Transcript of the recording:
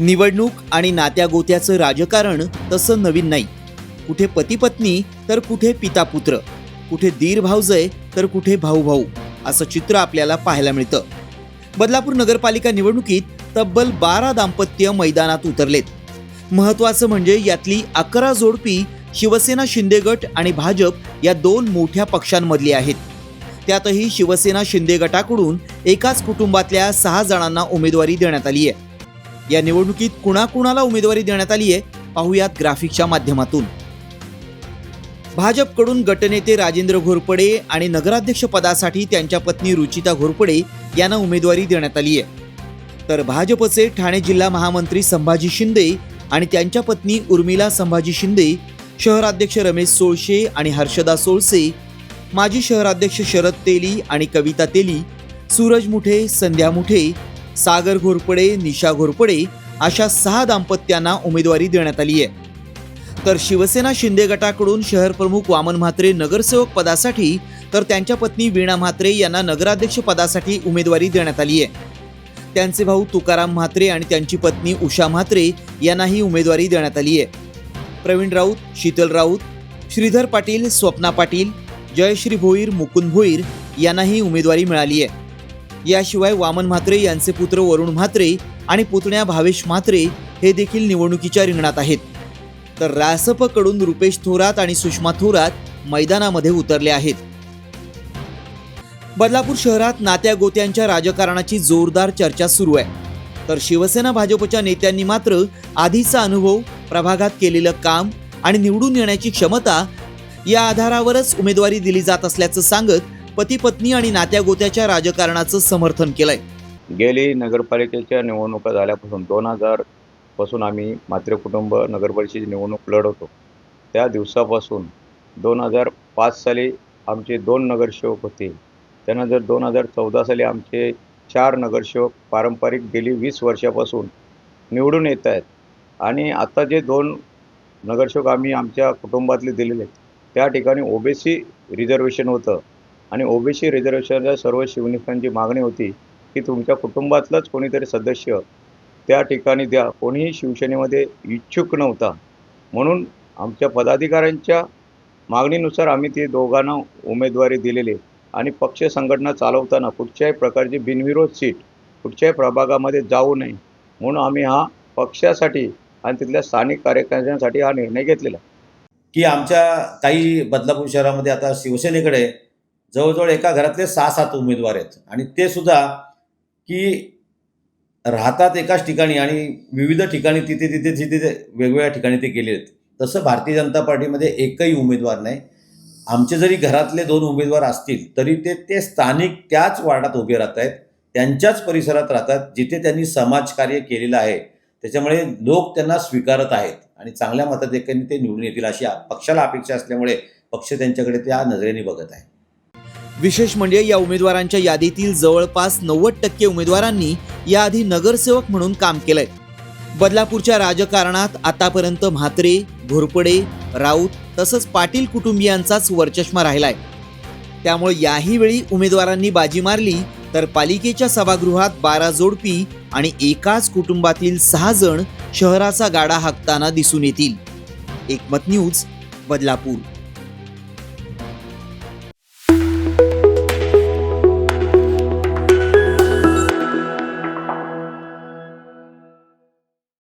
निवडणूक आणि नात्यागोत्याचं राजकारण तसं नवीन नाही. कुठे पतीपत्नी तर कुठे पिता पुत्र कुठे दीर भाऊजय तर कुठे भाऊ भाऊ असं चित्र आपल्याला पाहायला मिळतं. बदलापूर नगरपालिका निवडणुकीत तब्बल बारा दाम्पत्य मैदानात उतरलेत. महत्वाचं म्हणजे यातली अकरा जोडपी शिवसेना शिंदे गट आणि भाजप या दोन मोठ्या पक्षांमधली आहेत. त्यातही शिवसेना शिंदे गटाकडून एकाच कुटुंबातल्या सहा जणांना उमेदवारी देण्यात आली आहे या निवडणुकीत कुणाकुणाला उमेदवारी देण्यात आली आहे पाहुयात ग्राफिकच्या माध्यमातून. भाजपकडून गटनेते राजेंद्र घोरपडे आणि नगराध्यक्ष पदासाठी त्यांच्या पत्नी रुचिता घोरपडे यांना उमेदवारी देण्यात आली आहे तर भाजपचे ठाणे जिल्हा महामंत्री संभाजी शिंदे आणि त्यांच्या पत्नी उर्मिला संभाजी शिंदे शहराध्यक्ष रमेश सोळशे आणि हर्षदा सोळसे माजी शहराध्यक्ष शरद तेली आणि कविता तेली सूरज मुठे संध्या मुठे सागर घोरपडे निशा घोरपडे अशा सहा दाम्पत्यांना उमेदवारी देण्यात आली आहे. तर शिवसेना शिंदे गटाकडून शहर प्रमुख वामन म्हात्रे नगरसेवक पदासाठी तर त्यांच्या पत्नी वीणा म्हात्रे यांना नगराध्यक्ष पदासाठी उमेदवारी देण्यात आली आहे. त्यांचे भाऊ तुकाराम म्हात्रे आणि त्यांची पत्नी उषा म्हात्रे यांनाही उमेदवारी देण्यात आली आहे. प्रवीण राऊत शीतल राऊत श्रीधर पाटील स्वप्ना पाटील जयश्री भोईर मुकुंद भोईर यांनाही उमेदवारी मिळाली आहे. याशिवाय वामन म्हात्रे यांचे पुत्र वरुण म्हात्रे आणि पुतण्या भावेश म्हात्रे हे देखील निवडणुकीच्या रिंगणात आहेत. तर रासपकडून रुपेश थोरात आणि सुषमा थोरात मैदानामध्ये उतरले आहेत. बदलापूर शहरात नात्या गोत्यांच्या राजकारणाची जोरदार चर्चा सुरू आहे. तर शिवसेना भाजपच्या नेत्यांनी मात्र आधीचा अनुभव प्रभागात केलेलं काम आणि निवडून येण्याची क्षमता या आधारावरच उमेदवारी दिली जात असल्याचं सांगत पती पत्नी आणि नात्या गोत्याच्या राजकारणाचं समर्थन केलंय. गेली नगरपालिकेच्या निवडणुका झाल्यापासून दोन हजारपासून आम्ही मात्र कुटुंब नगरपरिषदेची निवडणूक लढवतो. त्या दिवसापासून दोन हजार पाच साली आमचे दोन नगरसेवक होते. त्यानंतर दोन हजार चौदा साली आमचे चार नगरसेवक पारंपरिक गेली वीस वर्षापासून निवडून येत आहेत आणि आता जे दोन नगरसेवक आम्ही आमच्या कुटुंबातले दिलेले आहेत त्या ठिकाणी ओबीसी रिझर्वेशन होतं. आणि ओबीसी रिझर्वेशनच्या सर्व शिवनिकांची मागणी होती की तुमच्या कुटुंबातलंच कोणीतरी सदस्य त्या ठिकाणी द्या. कोणीही शिवसेनेमध्ये इच्छुक नव्हता. म्हणून आमच्या पदाधिकाऱ्यांच्या मागणीनुसार आम्ही ते दोघांना उमेदवारी दिलेली आणि पक्ष संघटना चालवताना कुठच्याही प्रकारची बिनविरोध सीट कुठच्याही प्रभागामध्ये जाऊ नये. म्हणून आम्ही हा पक्षासाठी आणि तिथल्या स्थानिक कार्यकर्त्यांसाठी हा निर्णय घेतलेला. की आमच्या काही बदलापूर शहरामध्ये आता शिवसेनेकडे जवळजवळ एका घरातले सहा सात उमेदवार आहेत. आणि ते सुद्धा की राहतात एकाच ठिकाणी आणि विविध ठिकाणी तिथे तिथे तिथे वेगवेगळ्या ठिकाणी ते गेले आहेत. तसं भारतीय जनता पार्टीमध्ये एकही उमेदवार नाही. आमचे जरी घरातले दोन उमेदवार असतील तरी ते ते स्थानिक त्याच वार्डात उभे राहत आहेत त्यांच्याच परिसरात राहतात जिथे त्यांनी समाजकार्य केलेलं आहे. त्याच्यामुळे लोक त्यांना स्वीकारत आहेत. आणि चांगल्या मताधिक्याने ते निवडून येतील अशी पक्षाला अपेक्षा असल्यामुळे पक्ष त्यांच्याकडे त्या नजरेने बघत आहे. विशेष म्हणजे या उमेदवारांच्या यादीतील जवळपास नव्वद टक्के उमेदवारांनी याआधी नगरसेवक म्हणून काम केलंय. बदलापूरच्या राजकारणात आतापर्यंत म्हात्रे घोरपडे राऊत तसंच पाटील कुटुंबियांचाच वरचष्मा राहिलाय. त्यामुळे याही वेळी उमेदवारांनी बाजी मारली तर पालिकेच्या सभागृहात बारा जोडपी आणि एकाच कुटुंबातील सहा जण शहराचा गाडा हाकताना दिसून येतील. एकमत न्यूज बदलापूर. Thank you.